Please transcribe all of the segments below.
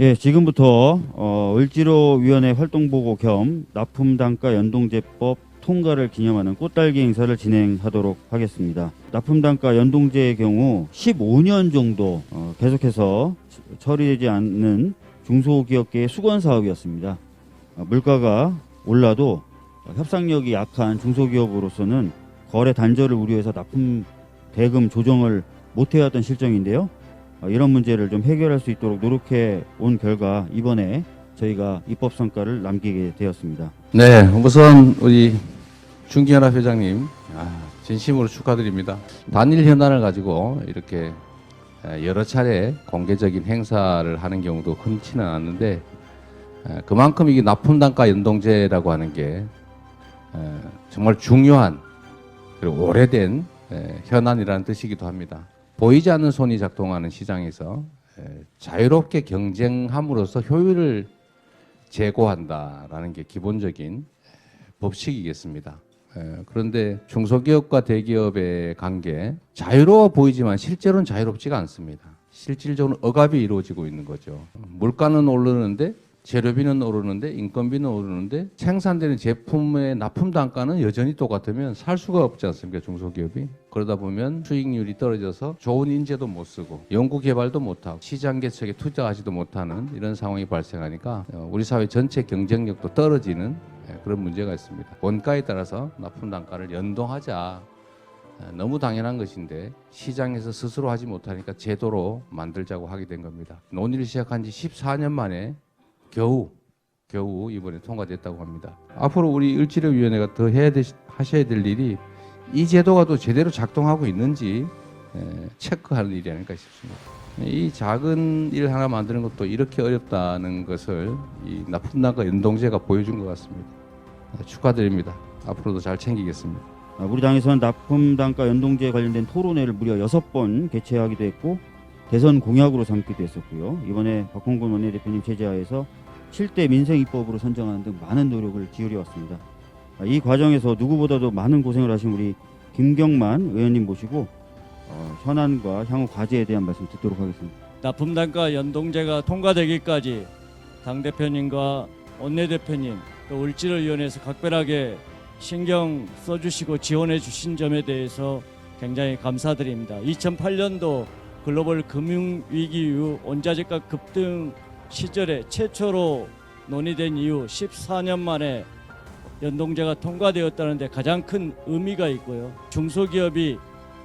예, 지금부터 어, 을지로위원회 활동보고 겸 납품단가 연동제법 통과를 기념하는 꽃달기 행사를 진행하도록 하겠습니다. 납품단가 연동제의 경우 15년 정도 어, 계속해서 처리되지 않는 중소기업계의 수건 사업이었습니다. 어, 물가가 올라도 협상력이 약한 중소기업으로서는 거래 단절을 우려해서 납품 대금 조정을 못해왔던 실정인데요. 어, 이런 문제를 좀 해결할 수 있도록 노력해 온 결과 이번에 저희가 입법 성과를 남기게 되었습니다. 네, 우선 우리 중기연합 회장님 아, 진심으로 축하드립니다. 단일 현안을 가지고 이렇게 에, 여러 차례 공개적인 행사를 하는 경우도 흔치는 않는데 에, 그만큼 이게 납품 단가 연동제라고 하는 게 에, 정말 중요한 그리고 오래된 에, 현안이라는 뜻이기도 합니다. 보이지 않는 손이 작동하는 시장에서 에, 자유롭게 경쟁함으로써 효율을 제고한다라는 게 기본적인 법칙이겠습니다. 에, 그런데 중소기업과 대기업의 관계 자유로워 보이지만 실제로는 자유롭지가 않습니다. 실질적으로 억압이 이루어지고 있는 거죠. 물가는 오르는데 재료비는 오르는데 인건비는 오르는데 생산되는 제품의 납품 단가는 여전히 똑같으면 살 수가 없지 않습니까 중소기업이? 그러다 보면 수익률이 떨어져서 좋은 인재도 못 쓰고 연구 개발도 못 하고 시장 개척에 투자하지도 못하는 이런 상황이 발생하니까 어, 우리 사회 전체 경쟁력도 떨어지는 예, 그런 문제가 있습니다. 원가에 따라서 납품 단가를 연동하자. 어, 너무 당연한 것인데 시장에서 스스로 하지 못하니까 제도로 만들자고 하게 된 겁니다. 논의를 시작한 지 14년 만에 겨우 겨우 이번에 통과됐다고 합니다. 앞으로 우리 을지로위원회가 더 해야 되, 하셔야 될 일이 이 제도가 또 제대로 작동하고 있는지 에, 체크하는 일이 아닐까 싶습니다. 이 작은 일 하나 만드는 것도 이렇게 어렵다는 것을 이 납품단가 연동제가 보여준 것 같습니다. 네, 축하드립니다. 앞으로도 잘 챙기겠습니다. 아, 우리 당에서는 납품 단가 연동제 관련된 토론회를 무려 여섯 번 개최하기도 했고 대선 공약으로 삼기도 했었고요. 이번에 박홍근 원내대표님 제재하에서 7대 민생 입법으로 선정하는 등 많은 노력을 기울여 왔습니다. 아, 이 과정에서 누구보다도 많은 고생을 하신 우리 김경만 의원님 모시고 어, 현안과 향후 과제에 대한 말씀 듣도록 하겠습니다. 납품 단가 연동제가 통과되기까지 당 대표님과 원내 대표님 또 을지로위원회에서 각별하게 신경 써주시고 지원해 주신 점에 대해서 굉장히 감사드립니다. 2008년도 글로벌 금융 위기 이후 원자재가 급등 시절에 최초로 논의된 이후 14년 만에 연동제가 통과되었다는데 가장 큰 의미가 있고요. 중소기업이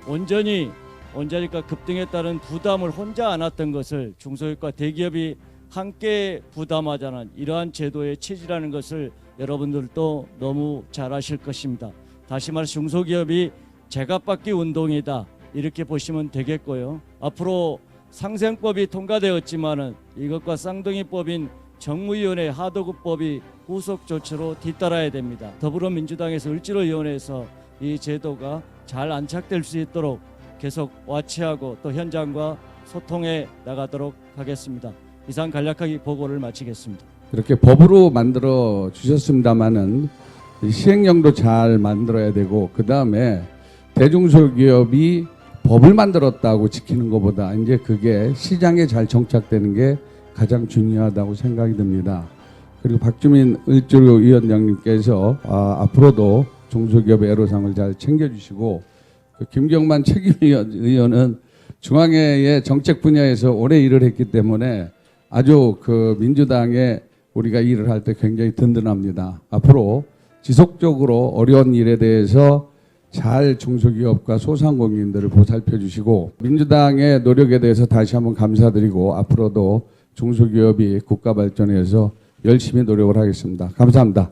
온전히 원자재가 급등에 따른 부담을 혼자 안았던 것을 중소기업과 대기업이 함께 부담하자는 이러한 제도의 체질이라는 것을 여러분들도 너무 잘 아실 것입니다. 다시 말해 중소기업이 제값받기 운동이다 이렇게 보시면 되겠고요. 앞으로 상생법이 통과되었지만은 이것과 쌍둥이법인 정무위원회 하도급법이 후속 조치로 뒤따라야 됩니다. 더불어민주당에서 을지로위원회에서 이 제도가 잘 안착될 수 있도록 계속 와치하고 또 현장과 소통해 나가도록 하겠습니다. 이상 간략하게 보고를 마치겠습니다. 이렇게 법으로 만들어 주셨습니다마는 시행령도 잘 만들어야 되고 그 다음에 대중소기업이 법을 만들었다고 지키는 것보다 이제 그게 시장에 잘 정착되는 게 가장 중요하다고 생각이 듭니다. 그리고 박주민 을지로 위원장님께서 아, 앞으로도 중소기업의 애로상을 잘 챙겨주시고 그 김경만 책임위원 의원은 중앙회의 정책 분야에서 오래 일을 했기 때문에 아주 그 민주당에 우리가 일을 할 때 굉장히 든든합니다. 앞으로 지속적으로 어려운 일에 대해서 잘 중소기업과 소상공인들을 보살펴 주시고 민주당의 노력에 대해서 다시 한번 감사드리고 앞으로도 중소기업이 국가 발전에 서 열심히 노력을 하겠습니다. 감사합니다.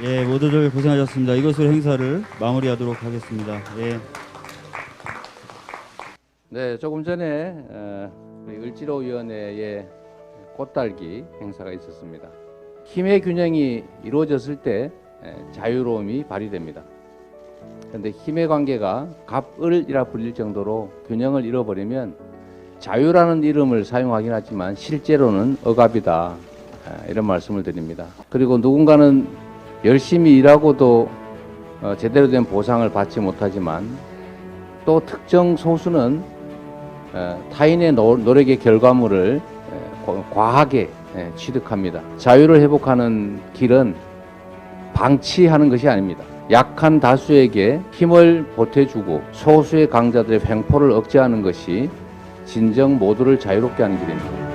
예, 모두들 고생하셨습니다. 이것으로 행사를 마무리하도록 하겠습니다. 예. 네, 조금 전에 어, 우리 을지로 위원회의 꽃달기 행사가 있었습니다. 힘의 균형이 이루어졌을 때 에, 자유로움이 발휘됩니다. 그런데 힘의 관계가 갑을이라 불릴 정도로 균형을 잃어버리면 자유라는 이름을 사용하긴 하지만 실제로는 억압이다 아, 이런 말씀을 드립니다. 그리고 누군가는 열심히 일하고도 어, 제대로 된 보상을 받지 못하지만 또 특정 소수는 어, 타인의 노- 노력의 결과물을 과하게 에, 취득합니다. 자유를 회복하는 길은 방치하는 것이 아닙니다. 약한 다수에게 힘을 보태주고 소수의 강자들의 횡포를 억제하는 것이 진정 모두를 자유롭게 하는 길입니다.